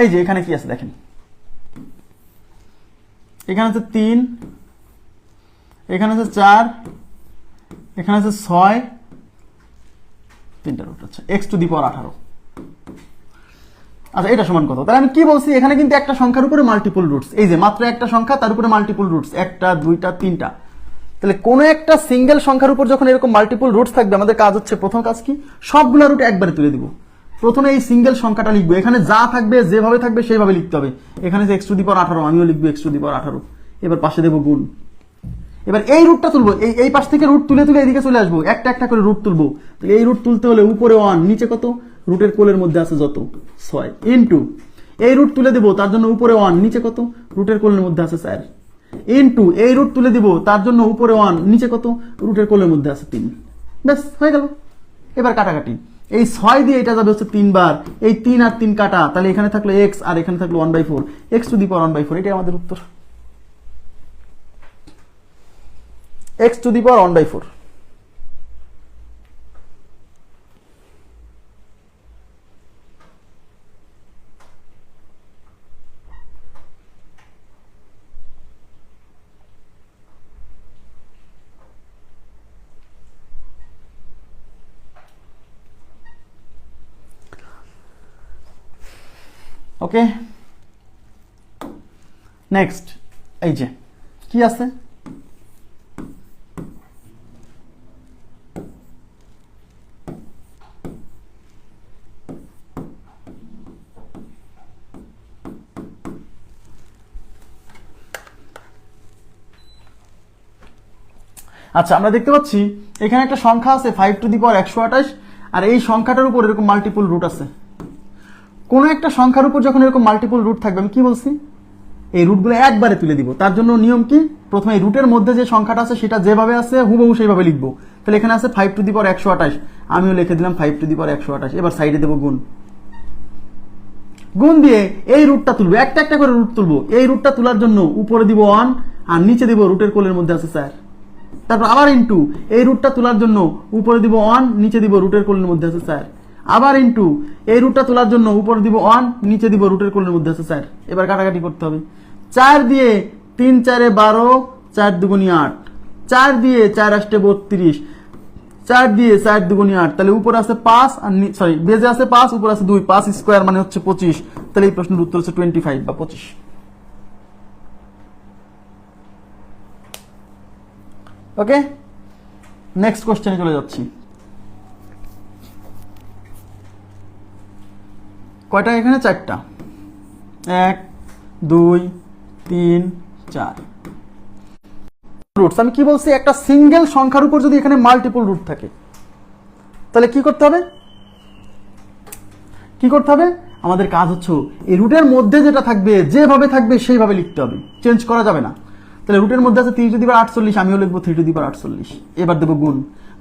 এই যে এখানে কি আছে দেখেন। এখানে আছে তিন, এখানে আছে চার, এখানে আছে ছয় তিনটা রুট আচ্ছা এক্স টু দি পাওয়ার আঠারো। আচ্ছা এটা সমান কত? তাহলে আমি কি বলছি, এখানে কিন্তু একটা সংখ্যার উপরে মাল্টিপল রুটস এই যে মাত্র একটা সংখ্যা, তার উপরে মাল্টিপল রুটস একটা, দুইটা, তিনটা। তাহলে কোনো একটা সিঙ্গেল সংখ্যার উপর যখন এরকম মাল্টিপল রুটস থাকবে, আমাদের কাজ হচ্ছে প্রথম কাজ কি? সবগুলো রুট একবারে তুলে দিব। প্রথমে এই সিঙ্গেল সংখ্যাটা লিখব। এখানে যা থাকবে, যেভাবে থাকবে, সেইভাবে লিখতে হবে। এখানে এক্স টু দি আঠারো, আমিও লিখব এক্স টু আঠারো। এবার পাশে দেবো গুণ। এবার এই রুটটা তুলবো। এই এই পাশ থেকে রুট তুলে তুলে এদিকে চলে আসব। একটা একটা করে রুট তুলবো। তাহলে এই রুট তুলতে হলে উপরে ওয়ান নিচে কত? রুটের কোলের মধ্যে আছে যত? ছয়। ইন্টু এই রুট তুলে দেবো, তার জন্য উপরে ওয়ান নিচে কত? রুটের কোলের মধ্যে আছে চার। ইন্টু এই রুট তুলে দিব, তার জন্য উপরে ওয়ান নিচে কত? রুটের কোলের মধ্যে আছে তিন। ব্যাস, হয়ে গেল। এবার কাটাকাটি। এই ছয় দিয়ে এটা যাবে হচ্ছে তিনবার। এই তিন আর তিন কাটা, তাহলে এখানে থাকল এক্স আর এখানে থাকল one by four x to the power one by four এটাই আমাদের উত্তর। X to the power one by four okay next এই যে, কি আছে? আচ্ছা আমরা দেখতে পাচ্ছি এখানে একটা সংখ্যা আছে ফাইভ টু দি পাওয়ার একশো আঠাশ, আর এই সংখ্যাটার উপর এরকম মাল্টিপল রুট আছে। কোনো একটা সংখ্যার উপর যখন এরকম মাল্টিপল রুট থাকবে, আমি কি বলছি? এই রুটগুলো একবারে তুলে দিব। তার জন্য নিয়ম কি? প্রথমে রুটের মধ্যে যে সংখ্যাটা আছে, সেটা যেভাবে আছে, হুবহু সেইভাবে লিখব। তাহলে এখানে আছে ফাইভ টু দি পাওয়ার একশো আঠাশ। আমিও লিখে দিলাম ফাইভ টু দি পাওয়ার একশো আঠাশ। এবার সাইডে দেবো গুণ। গুণ দিয়ে এই রুটটা তুলবো। একটা একটা করে রুট তুলবো। এই রুটটা তোলার জন্য উপরে দিব ওয়ান আর নিচে দিব রুটের কোলের মধ্যে আছে স্যার তারপর আবার ইন্টু এই রুটটা তোলার জন্য উপরে দিব ওয়ান নিচে দিব রুটের কোলের মধ্যে আছে স্যার আবার ইন্টু এই রুটটা তোলার জন্য উপরে দিব ওয়ান নিচে দিব রুটের কোলের মধ্যে আছে স্যার এবার কাটাকাটি করতে হবে। চার দিয়ে তিন চারে বারো, চার দুগুনি আট। চার দিয়ে চার আসতে বত্রিশ। চার দিয়ে চার দুগুনি আট। তাহলে উপরে আছে পাঁচ আর সরি বেজে আছে পাঁচ, উপরে আছে দুই। পাঁচ স্কোয়ার মানে হচ্ছে পঁচিশ। তাহলে এই প্রশ্নের উত্তর হচ্ছে টোয়েন্টি ফাইভ বা পঁচিশ। ওকে নেক্সট কোশ্চেনে চলে যাচ্ছি। কয়টা এখানে? চারটা। এক, দুই, তিন, চার। রুটস। আমি কি বলছি? একটা সিঙ্গেল সংখ্যার উপর যদি এখানে মাল্টিপল রুট থাকে, তাহলে কি করতে হবে? কি করতে হবে? আমাদের কাজ হচ্ছে এই রুটের মধ্যে যেটা থাকবে, যেভাবে থাকবে সেইভাবে লিখতে হবে। চেঞ্জ করা যাবে না। তাহলে রুটের মধ্যে আছে থ্রি টু দিবার আটচল্লিশ, আমিও লিখব থ্রি টু দিবার আটচল্লিশ। এবার দেবো গুণ।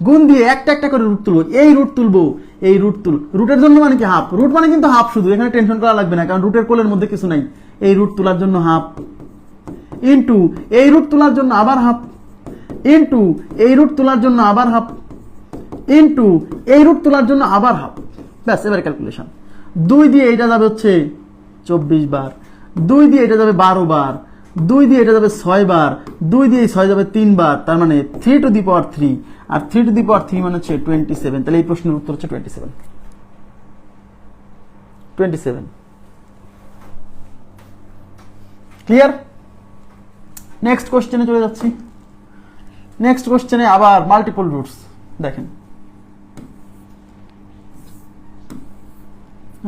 গুণ দিয়ে একটা একটা করে রুট তুলবো। এই রুট তুলবো, এই রুট তুল। রুটের জন্য মানে কি হাফ রুট মানে কিন্তু হাফ শুধু, এখানে টেনশন করা লাগবে না, কারণ রুটের কোলের মধ্যে কিছু নাই। এই রুট তোলার জন্য হাফ ইন্টু এই রুট তোলার জন্য আবার হাফ ইন্টু এই রুট তোলার জন্য আবার হাফ ইন্টু এই রুট তোলার জন্য আবার হাফ ব্যাস, এবার ক্যালকুলেশন দুই দিয়ে এটা যাবে হচ্ছে চব্বিশ বার। দুই দিয়ে এটা যাবে বারো বার। দুই দিয়ে এটা যাবে ছয় বার, দুই দিয়ে ছয় যাবে তিনবার তার মানে three to the power three R three to the power three মানে হচ্ছে টোয়েন্টি সেভেন তাহলে এই প্রশ্নের উত্তর হচ্ছে twenty seven twenty seven clear next কোশ্চেনে চলে যাচ্ছি। নেক্সট কোশ্চেনে আবার মাল্টিপল রুটস দেখেন।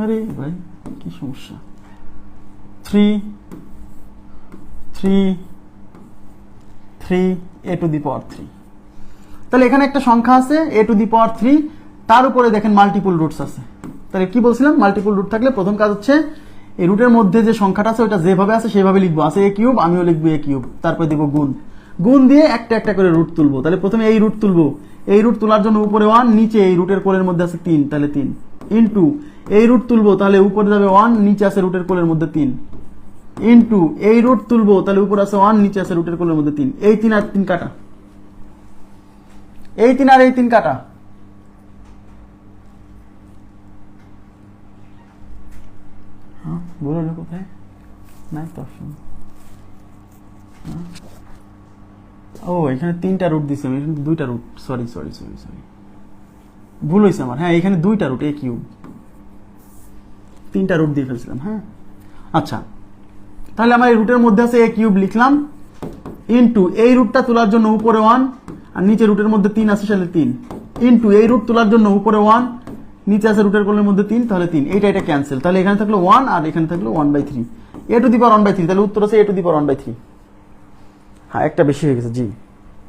আরে ভাই, কি সমস্যা? Three three three a to the power three তাহলে এখানে একটা সংখ্যা আছে a to the power three তার উপরে দেখেন মাল্টিপল রুটস আছে। তাহলে কি বলছিলাম? মাল্টিপল রুট থাকলে প্রথম কাজ হচ্ছে, এই রুটের মধ্যে যে সংখ্যাটা আছে ওটা যেভাবে আছে, সেভাবে লিখব। আছে এ কিউব আমিও লিখব এ কিউব তারপরে দিব গুণ। গুণ দিয়ে একটা একটা করে রুট তুলবো। তাহলে প্রথমে এই রুট তুলবো। এই রুট তোলার জন্য উপরে ওয়ান নিচে এই রুটের কোলের মধ্যে আছে তিন, তাহলে তিন। ইন্টু এই রুট তুলবো, তাহলে উপরে যাবে ওয়ান নিচে আছে রুটের কোলের মধ্যে তিন। ইন্টু এই রুট তুলবো, তাহলে উপর আছে ওয়ান নিচে আছে রুটের কোলের মধ্যে তিন। এই তিন আর তিন কাটা। এই তিন আর এই তিন কাটা। হ্যাঁ অপশন ও, এখানে তিনটা রুট দিছি, আমি এখানে দুইটা root sorry sorry sorry sorry ভুল হয়েছে আমার। হ্যাঁ এখানে দুইটা রুট এ কিউব তিনটা রুট দিয়ে ফেলছিলাম হ্যাঁ। আচ্ছা তাহলে আমার এই রুটের মধ্যে আছে এ কিউব লিখলাম ইন্টু এই রুটটা তোলার জন্য উপরে ওয়ান আর নিচে রুটের মধ্যে তিন আছে সেটা তিন। ইন্টু এই রুট তোলার জন্য উপরে ওয়ান নিচে আছে রুটের কোলের মধ্যে তিন, তাহলে তিন। এইটা এটা ক্যান্সেল তাহলে এখানে থাকল ওয়ান আর এখানে থাকল one by three a to the power one by three তাহলে উত্তর আছে a to the power one by three হ্যাঁ একটা বেশি হয়ে গেছে, জি।